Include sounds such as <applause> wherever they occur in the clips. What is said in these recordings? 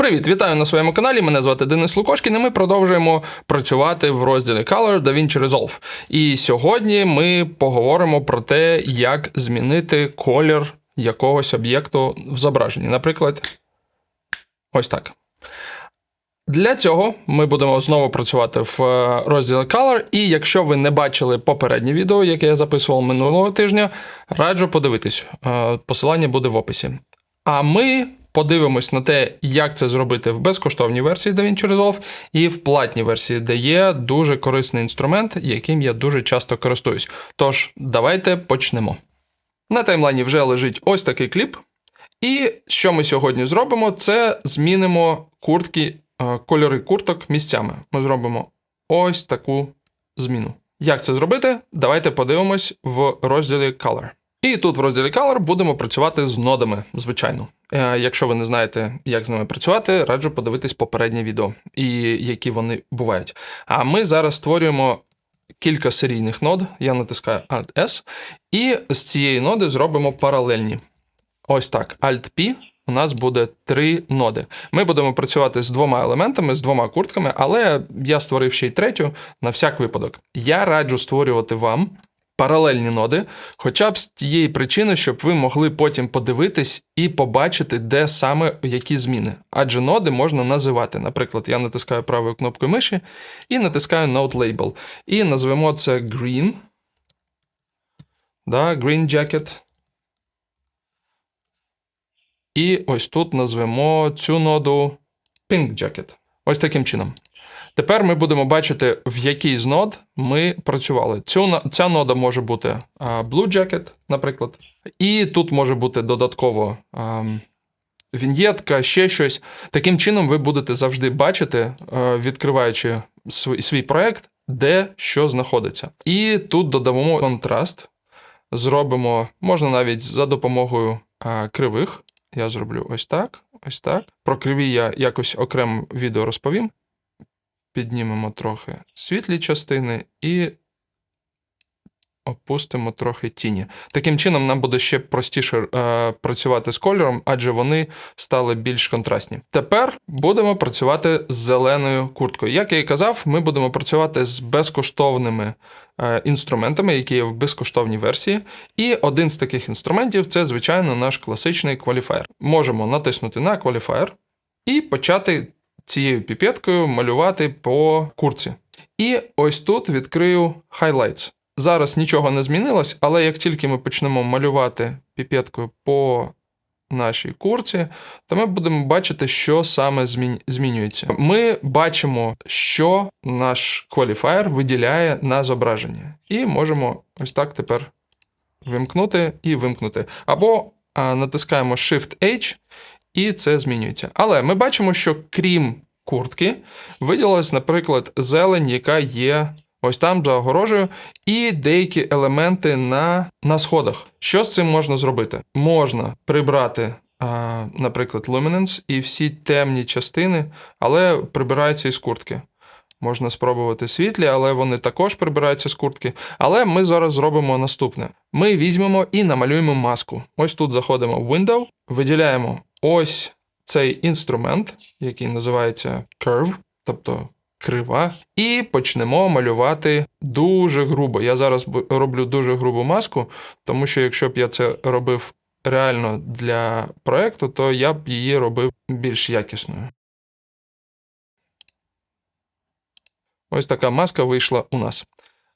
Привіт, вітаю на своєму каналі. Мене звати Денис Лукошкін, і ми продовжуємо працювати в розділі Color DaVinci Resolve. І сьогодні ми поговоримо про те, як змінити колір якогось об'єкту в зображенні. Наприклад, ось так. Для цього ми будемо знову працювати в е, розділі Color. І якщо ви не бачили попереднє відео, яке я записував минулого тижня, раджу подивитись. Е, Посилання буде в описі. А ми подивимось на те, як це зробити в безкоштовній версії DaVinci Resolve і в платній версії, де є дуже корисний інструмент, яким я дуже часто користуюсь. Тож, давайте почнемо. На таймлайні вже лежить ось такий кліп. І що ми сьогодні зробимо, це змінимо куртки, е, кольори курток місцями. Ми зробимо ось таку зміну. Як це зробити? Давайте подивимось в розділі Color. І тут в розділі Color будемо працювати з нодами, звичайно. Е, Якщо ви не знаєте, як з ними працювати, раджу подивитись попереднє відео і які вони бувають. А ми зараз створюємо кілька серійних нод. Я натискаю Alt-S, і з цієї ноди зробимо паралельні. Ось так. Alt-P у нас буде три ноди. Ми будемо працювати з двома елементами, з двома куртками, але я створив ще й третю на всяк випадок. Я раджу створювати вам паралельні ноди, хоча б з тієї причини, щоб ви могли потім подивитись і побачити, де саме які зміни. Адже ноди можна називати. Наприклад, я натискаю правою кнопкою миші і натискаю Node Label. І назвемо це Green. Да, Green Jacket. І ось тут назвемо цю ноду Pink Jacket. Ось таким чином. Тепер ми будемо бачити, в який з нод ми працювали. Цю, ця нода може бути а, Blue Jacket, наприклад. І тут може бути додатково ам, віньєтка, ще щось. Таким чином, ви будете завжди бачити, е, відкриваючи свій, проект, де що знаходиться. І тут додамо контраст. Зробимо, можна навіть за допомогою кривих. Я зроблю ось так, ось так. Про криві я якось окремо відео розповім. Піднімемо трохи світлі частини і опустимо трохи тіні. Таким чином, нам буде ще простіше е, працювати з кольором, адже вони стали більш контрастні. Тепер будемо працювати з зеленою курткою. Як я і казав, ми будемо працювати з безкоштовними е, інструментами, які є в безкоштовній версії. І один з таких інструментів це, звичайно, наш класичний кваліфаєр. Можемо натиснути на кваліфаєр і почати цією піпеткою малювати по курці. І ось тут відкрию Highlights. Зараз нічого не змінилось, але як тільки ми почнемо малювати піпеткою по нашій курці, то ми будемо бачити, що саме змінюється. Ми бачимо, що наш кваліфаєр виділяє на зображенні. І можемо ось так тепер вимкнути і вимкнути. Або натискаємо Shift-H, і це змінюється. Але ми бачимо, що крім куртки, виділилась, наприклад, зелень, яка є ось там за огорожею, і деякі елементи на, на сходах. Що з цим можна зробити? Можна прибрати, наприклад, luminance і всі темні частини, але прибираються із куртки. Можна спробувати світлі, але вони також прибираються з куртки. Але ми зараз зробимо наступне: ми візьмемо і намалюємо маску. Ось тут заходимо в Window, виділяємо ось цей інструмент, який називається Curve, тобто крива, і почнемо малювати дуже грубо. Я зараз роблю дуже грубу маску, тому що якщо б я це робив реально для проекту, то я б її робив більш якісною. Ось така маска вийшла у нас.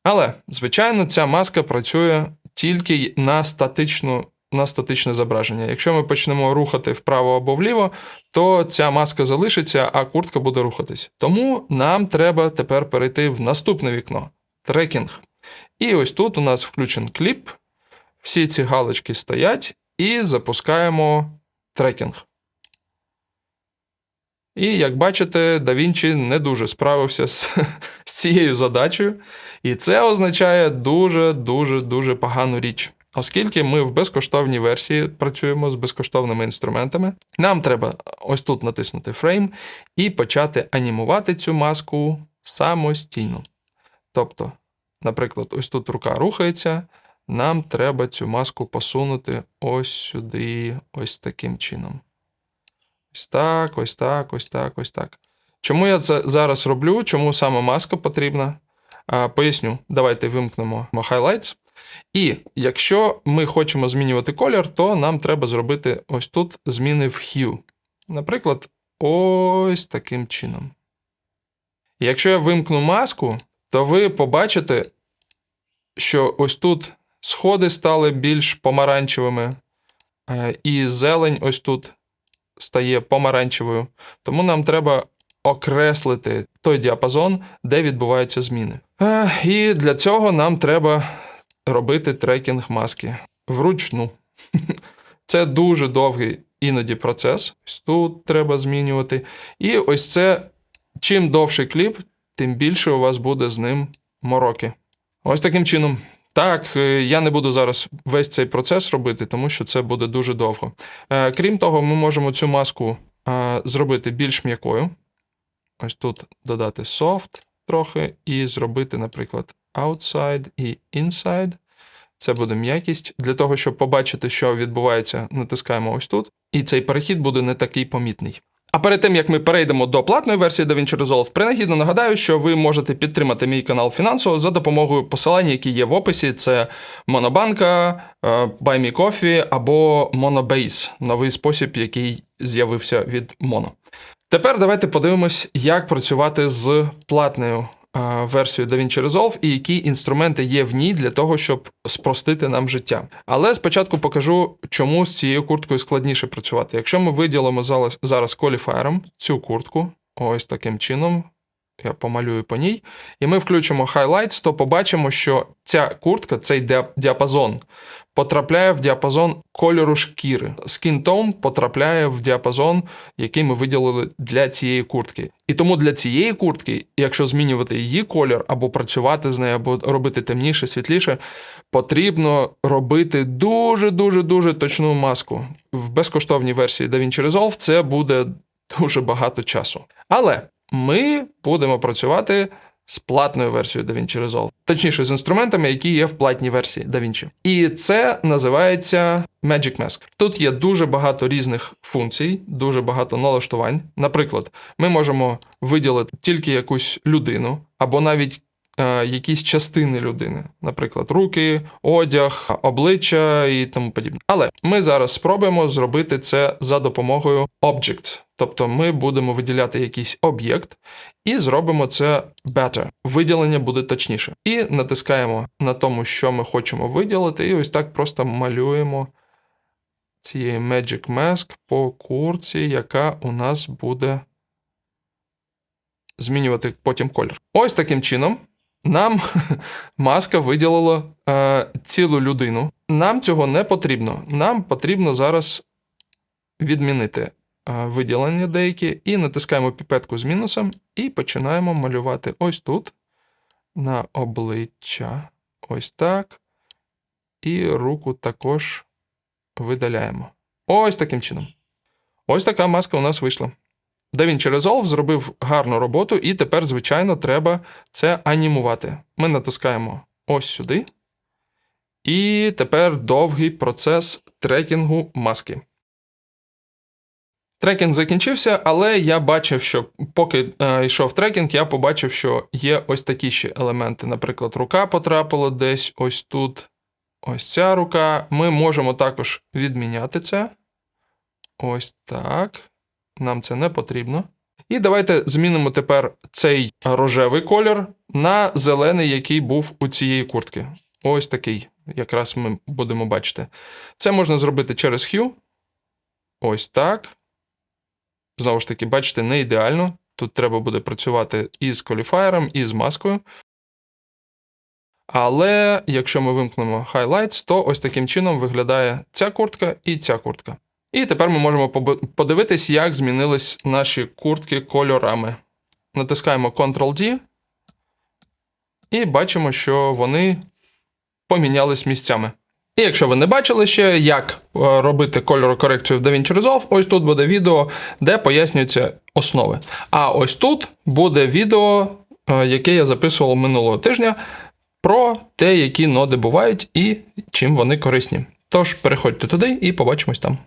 Але, звичайно, ця маска працює тільки на статичну. На статичне зображення. Якщо ми почнемо рухати вправо або вліво, то ця маска залишиться, а куртка буде рухатись. Тому нам треба тепер перейти в наступне вікно трекінг. І ось тут у нас включен кліп. Всі ці галочки стоять, і запускаємо трекінг. І як бачите, DaVinci не дуже справився з, <laughs> з цією задачею. І це означає дуже дуже дуже погану річ. Оскільки ми в безкоштовній версії працюємо з безкоштовними інструментами, нам треба ось тут натиснути Frame і почати анімувати цю маску самостійно. Тобто, наприклад, ось тут рука рухається, нам треба цю маску посунути ось сюди, ось таким чином. Ось так, ось так, ось так, ось так. Чому я це зараз роблю? Чому саме маска потрібна? Поясню. Давайте вимкнемо Highlights. І якщо ми хочемо змінювати колір, то нам треба зробити ось тут зміни в Hue. Наприклад, ось таким чином. Якщо я вимкну маску, то ви побачите, що ось тут сходи стали більш помаранчевими, е, і зелень ось тут стає помаранчевою. Тому нам треба окреслити той діапазон, де відбуваються зміни. Е, І для цього нам треба робити трекінг маски вручну. <laughs> Це дуже довгий іноді процес. Тут треба змінювати. І ось це чим довший кліп, тим більше у вас буде з ним мороки. Ось таким чином. Так, е, я не буду зараз весь цей процес робити, тому що це буде дуже довго. Е, Крім того, ми можемо цю маску е, зробити більш м'якою. Ось тут додати soft трохи, і зробити, наприклад, outside і inside. Це буде м'якість. Для того, щоб побачити, що відбувається, натискаємо ось тут. І цей перехід буде не такий помітний. А перед тим як ми перейдемо до платної версії DaVinci Resolve, принагідно нагадаю, що ви можете підтримати мій канал фінансово за допомогою посилань, які є в описі: це Монобанка, е, Buy Me Coffee або Monobase, новий спосіб, який з'явився від Mono. Тепер давайте подивимось, як працювати з платною версією DaVinci Resolve і які інструменти є в ній для того, щоб спростити нам життя. Але спочатку покажу, чому з цією курткою складніше працювати. Якщо ми виділимо зараз коліфаєром цю куртку, ось таким чином. Я помалюю по ній, і ми включимо Highlights, то побачимо, що ця куртка, цей діапазон, потрапляє в діапазон кольору шкіри. Skin tone потрапляє в діапазон, який ми виділили для цієї куртки. І тому для цієї куртки, якщо змінювати її колір, або працювати з нею, або робити темніше, світліше, потрібно робити дуже-дуже дуже точну маску. В безкоштовній версії DaVinci Resolve це буде дуже багато часу. Але ми будемо працювати з платною версією DaVinci Resolve, точніше з інструментами, які є в платній версії DaVinci. І це називається Magic Mask. Тут є дуже багато різних функцій, дуже багато налаштувань. Наприклад, ми можемо виділити тільки якусь людину, або навіть якісь частини людини, наприклад, руки, одяг, обличчя і тому подібне. Але ми зараз спробуємо зробити це за допомогою Object. Тобто ми будемо виділяти якийсь об'єкт і зробимо це better. Виділення буде точніше. І натискаємо на тому, що ми хочемо виділити, і ось так просто малюємо цієї Magic Mask по курці, яка у нас буде змінювати потім колір. Ось таким чином нам <laughs> маска виділила е, цілу людину. Нам цього не потрібно. Нам потрібно зараз відмінити е, виділення деякі, і натискаємо піпетку з мінусом, і починаємо малювати ось тут на обличчя. Ось так. І руку також видаляємо. Ось таким чином. Ось така маска у нас вийшла. DaVinci Resolve зробив гарну роботу, і тепер, звичайно, треба це анімувати. Ми натискаємо ось сюди. І тепер довгий процес трекінгу маски. Трекінг закінчився, але я бачив, що поки е, йшов трекінг, я побачив, що є ось такі ще елементи. Наприклад, рука потрапила десь ось тут. Ось ця рука. Ми можемо також відміняти це. Ось так. Нам це не потрібно. І давайте змінимо тепер цей рожевий колір на зелений, який був у цієї куртки. Ось такий. Якраз ми будемо бачити. Це можна зробити через Hue. Ось так. Знову ж таки, бачите, не ідеально. Тут треба буде працювати і з коліфаєром, і з маскою. Але якщо ми вимкнемо Highlights, то ось таким чином виглядає ця куртка і ця куртка. І тепер ми можемо подивитись, як змінились наші куртки кольорами. Натискаємо Ctrl-D і бачимо, що вони помінялись місцями. І якщо ви не бачили ще, як е, робити кольорокорекцію в DaVinci Resolve, ось тут буде відео, де пояснюються основи. А ось тут буде відео, е, яке я записував минулого тижня, про те, які ноди бувають і чим вони корисні. Тож переходьте туди і побачимось там.